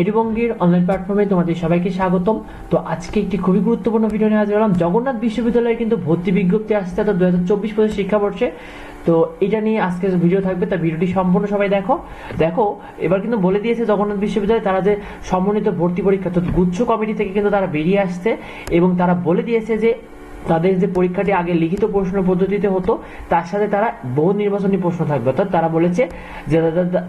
এডিবঙ্গের online প্ল্যাটফর্মে তোমাদের সবাইকে স্বাগতম। তো আজকে একটি খুবই গুরুত্বপূর্ণ ভিডিও নিয়ে হাজির হলাম। জগন্নাথ বিশ্ববিদ্যালয়ে কিন্তু ভর্তি বিজ্ঞপ্তি আসছে তো দু হাজার চব্বিশ পঁচিশ শিক্ষাবর্ষে। তো এটা নিয়ে আজকে ভিডিও থাকবে তা ভিডিওটি সম্পূর্ণ সবাই দেখো। দেখো, এবার কিন্তু বলে দিয়েছে জগন্নাথ বিশ্ববিদ্যালয়, তারা যে সমন্বিত ভর্তি পরীক্ষা তো গুচ্ছ কমিটি থেকে কিন্তু তারা বেরিয়ে আসছে এবং তারা বলে দিয়েছে যে তাদের যে পরীক্ষাটি আগে লিখিত প্রশ্ন পদ্ধতিতে হতো, তার সাথে তারা বহু নির্বাচনী প্রশ্ন থাকবে। অর্থাৎ তারা বলেছে যে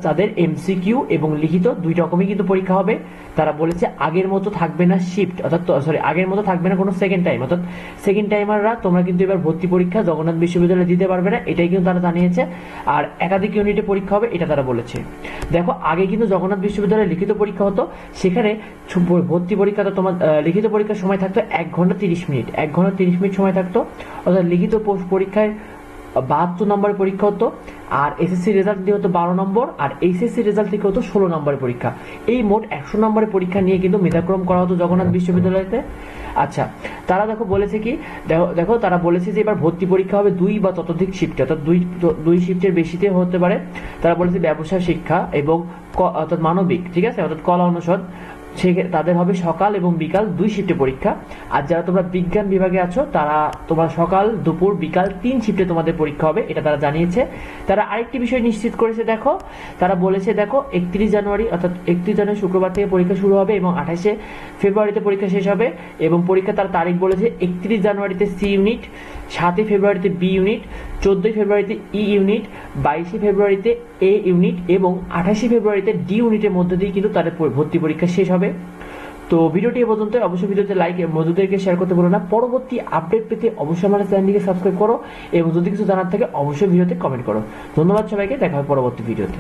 তাদের- এমসিকিউ এবং লিখিত দুই রকমই কিন্তু পরীক্ষা হবে। তারা বলেছে আগের মতো থাকবে না শিফট অর্থাৎ সরি আগের মতো থাকবে না কোনো সেকেন্ড টাইম অর্থাৎ সেকেন্ড টাইমাররা তোমরা কিন্তু এবার ভর্তি পরীক্ষা জগন্নাথ বিশ্ববিদ্যালয়ে দিতে পারবে না, এটাই কিন্তু তারা জানিয়েছে। আর একাধিক ইউনিটে পরীক্ষা হবে, এটা তারা বলেছে। দেখো, আগে কিন্তু জগন্নাথ বিশ্ববিদ্যালয়ে লিখিত পরীক্ষা হতো, সেখানে ভর্তি পরীক্ষাটা তোমার লিখিত পরীক্ষার সময় থাকতো এক ঘণ্টা তিরিশ মিনিট, এক ঘণ্টা তিরিশ মিনিট সময় থাকতো। অর্থাৎ লিখিত পরীক্ষায় বাহাত্তর নম্বরের পরীক্ষা হতো, আর এসএসসি রেজাল্ট দিয়ে হতো বারো নম্বর, আর এইচএসসি রেজাল্ট থেকে হতো ষোলো নম্বরের পরীক্ষা। এই মোট একশো নম্বরের পরীক্ষা নিয়ে কিন্তু মেধাক্রম করা হতো জগন্নাথ বিশ্ববিদ্যালয়তে। আচ্ছা তারা দেখো বলেছে কি, দেখো তারা বলেছে যে এবার ভর্তি পরীক্ষা হবে দুই বা ততোধিক শিফটে অর্থাৎ দুই দুই শিফটের বেশিতে হতে পারে। তারা বলেছে ব্যবসা, শিক্ষা এবং অর্থাৎ মানবিক, ঠিক আছে? অর্থাৎ কলা অনুষদ। সে তাদের হবে সকাল এবং বিকাল দুই শিফটে পরীক্ষা। আর যারা তোমরা বিজ্ঞান বিভাগে আছো, তারা তোমার সকাল, দুপুর, বিকাল তিন শিফটে তোমাদের পরীক্ষা হবে, এটা তারা জানিয়েছে। তারা আরেকটি বিষয় নিশ্চিত করেছে, দেখো। তারা বলেছে, দেখো, একত্রিশ জানুয়ারি, অর্থাৎ একত্রিশ জানুয়ারি শুক্রবার থেকে পরীক্ষা শুরু হবে এবং আঠাশে ফেব্রুয়ারিতে পরীক্ষা শেষ হবে এবং পরীক্ষা তার তারিখ বলেছে একত্রিশ জানুয়ারিতে সি ইউনিট, সাতই ফেব্রুয়ারিতে বি ইউনিট চোদ্দই ফেব্রুয়ারিতে ই ইউনিট বাইশে ফেব্রুয়ারিতে এ ইউনিট এবং আঠাশে ফেব্রুয়ারিতে ডি ইউনিটের মধ্যে দিয়ে কিন্তু তাদের ভর্তি পরীক্ষা শেষ হবে। তো ভিডিওটি এ পর্যন্ত, অবশ্যই ভিডিওতে লাইক এবং বন্ধুদেরকে শেয়ার করতে বলো না। পরবর্তী আপডেট পেতে অবশ্যই আমার চ্যানেলটিকে সাবস্ক্রাইব করো এবং যদি কিছু জানার থাকে, অবশ্যই ভিডিওতে কমেন্ট করো। ধন্যবাদ সবাইকে, দেখা হবে পরবর্তী ভিডিওতে